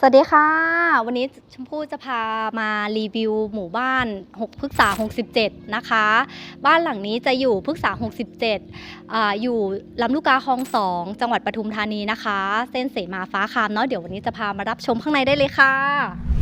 สวัสดีค่ะ วันนี้ชมพู่จะพามารีวิวหมู่บ้าน6พฤกษา67 นะคะ บ้านหลังนี้จะอยู่พฤกษา67ออยู่ลำลูกกาคลอง2จังหวัดปทุมธานีนะคะ เส้นเสมาฟ้าคามเนาะเดี๋ยววันนี้จะพามารับชมข้างในได้เลยค่ะ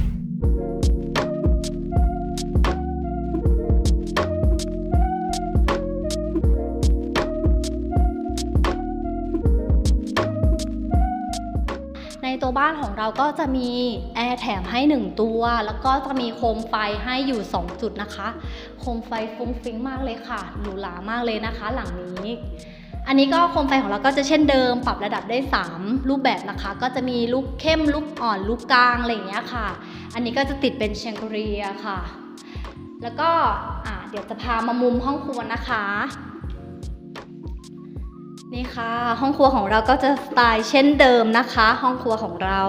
บ้านของเราก็จะมีแอร์แถมให้ 1 ตัว แล้วก็จะมีโคมไฟให้อยู่ 2 จุดนะคะ โคมไฟฟุ้งฟิ้งมากเลยค่ะ หรูหรามากเลยนะคะ หลังนี้อันนี้ก็โคมไฟของเราก็จะเช่นเดิม ปรับระดับได้ 3 รูปแบบนะคะ ก็จะมีลูกเข้มลูกอ่อนลูกกลางอะไรอย่างเงี้ยค่ะ อันนี้ก็จะติดเป็นแชงกรียค่ะ แล้วก็เดี๋ยวจะพามามุมห้องครัวนะคะ นี่ค่ะ ห้องครัวของเราก็จะสไตล์เช่นเดิมนะคะ ห้องครัวของเรา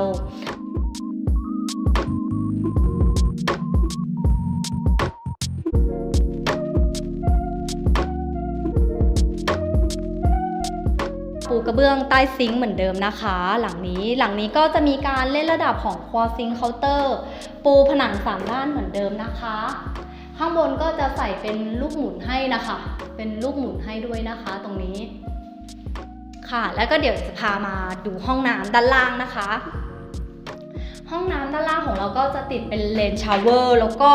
ปูกระเบื้องใต้ซิงค์เหมือนเดิมนะคะ หลังนี้หลังนี้ก็จะมีการเล่นระดับของควอซิงเคาน์เตอร์ ปูผนังสามด้านเหมือนเดิมนะคะ ข้างบนก็จะใส่เป็นลูกหมุนให้นะคะ เป็นลูกหมุนให้ด้วยนะคะ ตรงนี้ ค่ะ แล้วก็เดี๋ยวจะพามาดูห้องน้ำด้านล่างนะคะ ห้องน้ำด้านล่างของเราก็จะติดเป็นเลนชาวเวอร์แล้วก็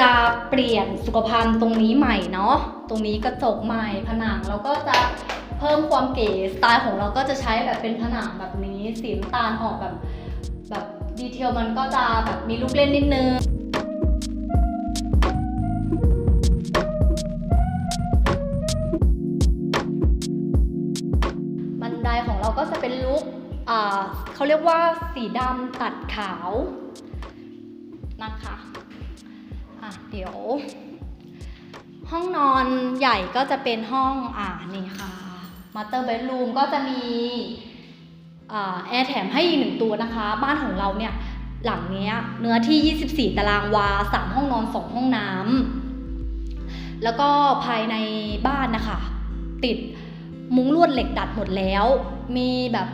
จะเปลี่ยนสุขภัณฑ์ตรงนี้ใหม่เนาะตรงนี้กระจกใหม่ผนังเราก็จะเพิ่มความเก๋สไตล์ของเราก็จะใช้แบบเป็นผนังแบบนี้สีน้ำตาลออกแบบแบบดีเทลมันก็จะแบบมีลูกเล่นนิดนึง นไดของเราก็จะเป็นลุคเขาเรียกว่าสีดำตัดขาวนะคะะเดี๋ยว ห้องนอนใหญ่ก็จะเป็นห้องอ่านี่ค่ะมาสเตอร์เบดรูมก็จะมีอแอร์แถมให้อีกหนึ่งตัวนะคะ บ้านของเราเนี่ยหลังเนี้ยเนื้อที่ 24 ตารางวา 3 ห้องนอน 2 ห้องน้ำแล้วก็ภายในบ้านนะคะ ติด มุ้งลวดเหล็กดัดหมดแล้ว มีแบบ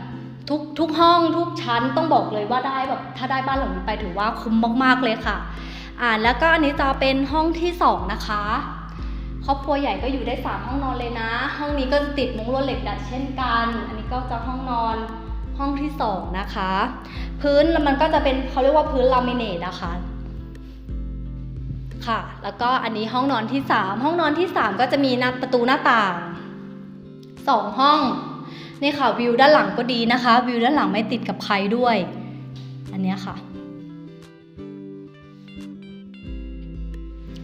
ทุกทุกห้องทุกชั้นต้องบอกเลยว่าได้แบบถ้าได้บ้านหลังนี้ไปถือว่าคุ้มมากๆเลยค่ะ อ่าแล้วก็อันนี้จะเป็นห้องที่สองนะคะครอบครัวใหญ่ก็อยู่ได้ 3 ห้องนอนเลยนะ ห้องนี้ก็จะติดมุ้งลวดเหล็กดัดเช่นกัน อันนี้ก็จะห้องนอนห้องที่สองนะคะ พื้นมันก็จะเป็นเขาเรียกว่าพื้นลามิเนตนะคะค่ะ แล้วก็อันนี้ห้องนอนที่ 3 ห้องนอนที่ 3 ก็จะมีหน้าประตูหน้าต่าง สองห้องนี่ค่ะวิวด้านหลังก็ดีนะคะ วิวด้านหลังไม่ติดกับใครด้วย อันนี้ค่ะ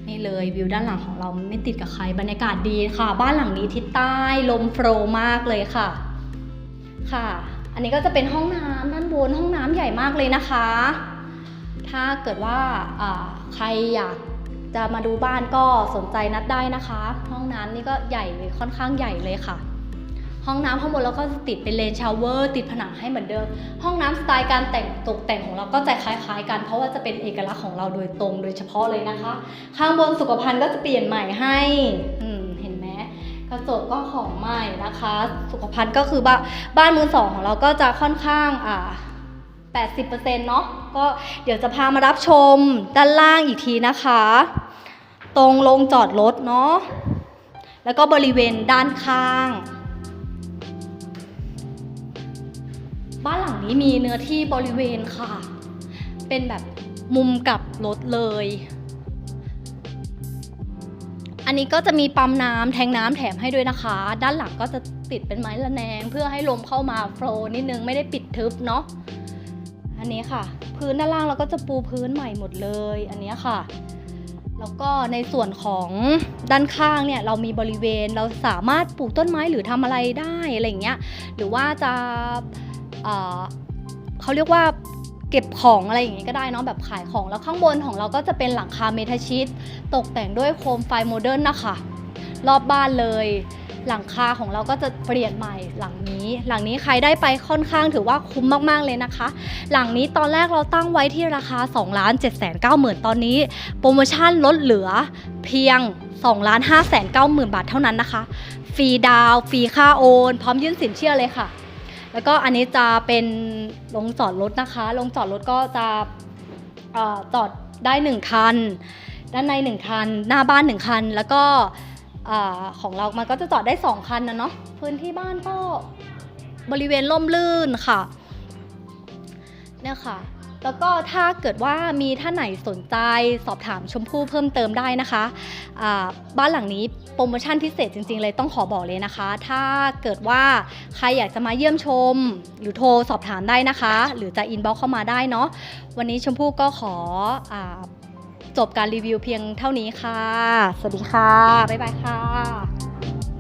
นี่เลยวิวด้านหลังของเราไม่ติดกับใครบรรยากาศดีค่ะ บ้านหลังนี้ทิศใต้ลมโฟรมากเลยค่ะค่ะ อันนี้ก็จะเป็นห้องน้ำด้านบนห้องน้ำใหญ่มากเลยนะคะ ถ้าเกิดว่าอ่าใครอยากจะมาดูบ้านก็สนใจนัดได้นะคะ ห้องน้ำนี่ก็ใหญ่ค่อนข้างใหญ่เลยค่ะ ห้องน้ำข้างบนเราก็จะติดเป็นเลนชาวเวอร์ติดผนังให้เหมือนเดิม ห้องน้ำสไตล์การแต่งตกแต่งของเราก็จะคล้าย ๆ กัน เพราะว่าจะเป็นเอกลักษณ์ของเราโดยตรงโดยเฉพาะเลยนะคะ ข้างบนสุขภัณฑ์ก็จะเปลี่ยนใหม่ให้เห็นไหมกระจกก็ของใหม่นะคะ สุขภัณฑ์ก็คือบ้านบ้านมือสองของเราก็จะค่อนข้างอ่า80%เนาะก็เดี๋ยวจะพามารับชมด้านล่างอีกทีนะคะ ตรงลงจอดรถเนาะแล้วก็บริเวณด้านข้าง บ้านหลังนี้มีเนื้อที่บริเวณค่ะ เป็นแบบมุมกับรถเลย อันนี้ก็จะมีปั๊มน้ำแทงน้ำแถมให้ด้วยนะคะ ด้านหลังก็จะติดเป็นไม้ระแนง เพื่อให้ลมเข้ามาโฟล์นิดนึงไม่ได้ปิดทึบเนาะ อันนี้ค่ะ พื้นด้านล่างเราก็จะปูพื้นใหม่หมดเลย อันนี้ค่ะแล้วก็ในส่วนของด้านข้างเนี่ยเรามีบริเวณเราสามารถปลูกต้นไม้หรือทำอะไรได้อะไรอย่างเงี้ยหรือว่าจะ เขาเรียกว่าเก็บของอะไรอย่างงี้ก็ได้เนาะแบบขายของแล้วข้างบนของเราก็จะเป็นหลังคาเมทัลชีตตกแต่งด้วยโคมไฟโมเดิร์นนะคะรอบบ้านเลย หลังคาของเราก็จะเปลี่ยนใหม่หลังนี้ หลังนี้ใครได้ไปค่อนข้างถือว่าคุ้มมากๆเลยนะคะ หลังนี้ตอนแรกเราตั้งไว้ที่ราคา2ล้าน7 9 0 0 0ตอนนี้ โปรโมชั่นลดเหลือเพียง2ล้าน5 9 0 0 0 0 บาทเท่านั้นนะคะ ฟรีดาวฟรีค่าโอน พร้อมยื่นสินเชื่อเลยค่ะ แล้วก็อันนี้จะเป็นลงจอดรถนะคะลงจอดรถก็จะอจอดได้หนึ่งคัน ด้านในหนึ่งคัน หน้าบ้านหนึ่งคัน แล้วก็อของเรามันก็จะจอดได้สองคันนะเนาะพื้นที่บ้านก็บริเวณร่มรื่นค่ะเนี่ยค่ะ แล้วก็ถ้าเกิดว่ามีท่านไหนสนใจสอบถามชมพู่เพิ่มเติมได้นะคะอ่าบ้านหลังนี้โปรโมชั่นพิเศษจริงๆ เลยต้องขอบอกเลยนะคะ ถ้าเกิดว่าใครอยากจะมาเยี่ยมชม หรือโทรสอบถามได้นะคะ หรือจะอินบ็อกเข้ามาได้เนาะวันนี้ชมพู่ก็ขออาจบการรีวิวเพียงเท่านี้ค่ะ สวัสดีค่ะ บ๊ายบายค่ะ